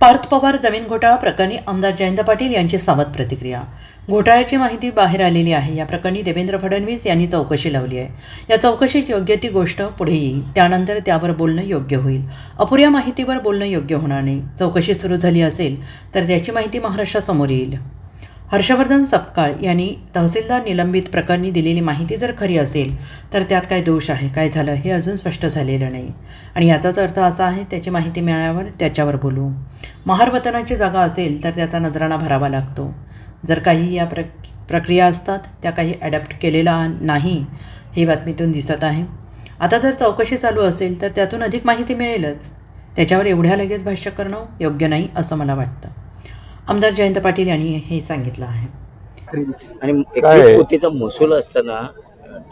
पार्थ पवार जमीन घोटाळा प्रकरणी आमदार जयंत पाटील यांची सावध प्रतिक्रिया. घोटाळ्याची माहिती बाहेर आलेली आहे. या प्रकरणी देवेंद्र फडणवीस यांनी चौकशी लावली आहे. या चौकशीत योग्य ती गोष्ट पुढे येईल. त्यानंतर त्यावर बोलणं योग्य होईल. अपुऱ्या माहितीवर बोलणं योग्य होणार नाही. चौकशी सुरू झाली असेल तर त्याची माहिती महाराष्ट्रासमोर येईल. हर्षवर्धन सपकाळ यांनी तहसीलदार निलंबित प्रकरणी दिलेली माहिती जर खरी असेल तर त्यात काय दोष आहे काय झालं हे अजून स्पष्ट झालेलं नाही. आणि याचाच अर्थ असा आहे त्याची माहिती मिळाल्यावर त्याच्यावर बोलू. महारवतनाची जागा असेल तर त्याचा नजराणा भरावा लागतो. जर काही या प्र प्रक्रिया असतात त्या काही ॲडॅप्ट केलेला नाही हे बातमीतून दिसत आहे. आता जर चौकशी चालू असेल तर त्यातून अधिक माहिती मिळेलच. त्याच्यावर एवढ्या लगेच भाष्य करणं योग्य नाही असं मला वाटतं. आमदार जयंत पाटील यांनी हे सांगितलं आहे. आणि काय? एकवीस कोटीचा महसूल असताना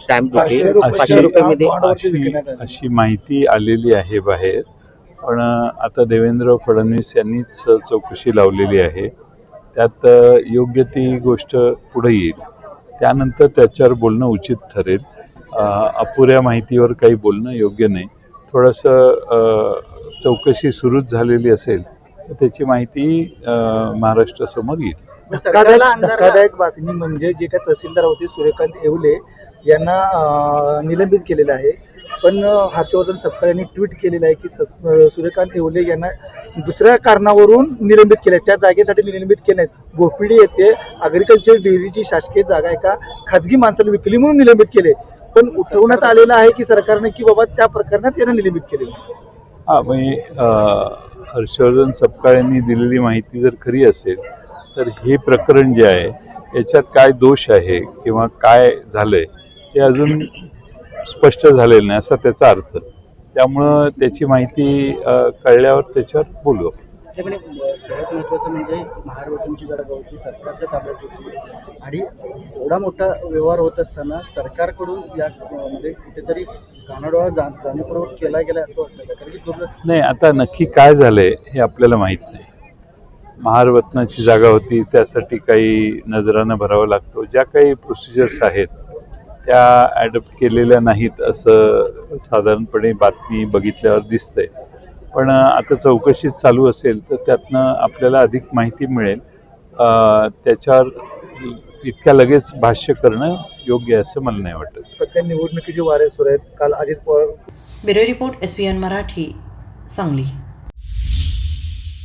स्टॅम्प ड्युटी अशी- माहिती आलेली आहे बाहेर. पण आता देवेंद्र फडणवीस यांनीच चौकशी लावलेली आहे. त्यात योग्य ती गोष्ट पुढे येईल. त्यानंतर त्याच्यावर बोलणं उचित ठरेल. अपुऱ्या माहितीवर काही बोलणं योग्य नाही. थोडंसं चौकशी सुरूच झालेली असेल त्याची माहिती महाराष्ट्रासमोर येईल. धक्कादायक बातमी म्हणजे जे काही तहसीलदार होते सूर्यकांत येवले यांना निलंबित केलेलं आहे. पण हर्षवर्धन सपकाळ यांनी ट्विट केलेलं आहे की सूर्यकांत येवले यांना दुसऱ्या कारणावरून निलंबित केलं त्या जागेसाठी निलंबित केले आहेत गोपिडी येथे अग्रिकल्चर डेअरीची शासकीय जागा एका खाजगी माणसाला विकली म्हणून निलंबित केले पण उठवण्यात आलेलं आहे की सरकारने की बाबा त्या प्रकरणात त्यांना निलंबित केले हा म्हणजे हर्षवर्धन सपकाळ यांनी दिलेली माहिती जर खरी असेल तर हे प्रकरण जे आहे याच्यात काय दोष आहे किंवा काय झालं आहे ते अजून स्पष्ट झालेलं नाही असा त्याचा अर्थ. त्यामुळं त्याची माहिती कळल्यावर त्याच्यावर बोलू आपण. सगळ्यात महत्त्वाचं म्हणजे महारवतनची जागा होती सरकारच्या ताब्यात होती. आणि एवढा मोठा व्यवहार होत असताना सरकारकडून या कुठेतरी कानाडोळा जा जाणीवपूर्वक केला गेला असं वाटतं कारण की दुर्लक्ष नाही आता नक्की काय झालंय हे आपल्याला माहीत नाही. महारवतनाची जागा होती त्यासाठी काही नजरानं भरावं लागतो. ज्या काही प्रोसिजर्स आहेत त्या ॲडप्ट केलेल्या नाहीत असं साधारणपणे बातमी बघितल्यावर दिसतंय. पण आता चौकशी चालू असेल तर त्यातनं आपल्याला अधिक माहिती मिळेल. अं, त्याच्यावर इतक्या लगेच भाष्य करणं योग्य आहे असं मला नाही वाटत. सध्या निवडणुकीचे वारे सुरू आहेत. काल Ajit Pawar bureau report S P N Marathi Sangli.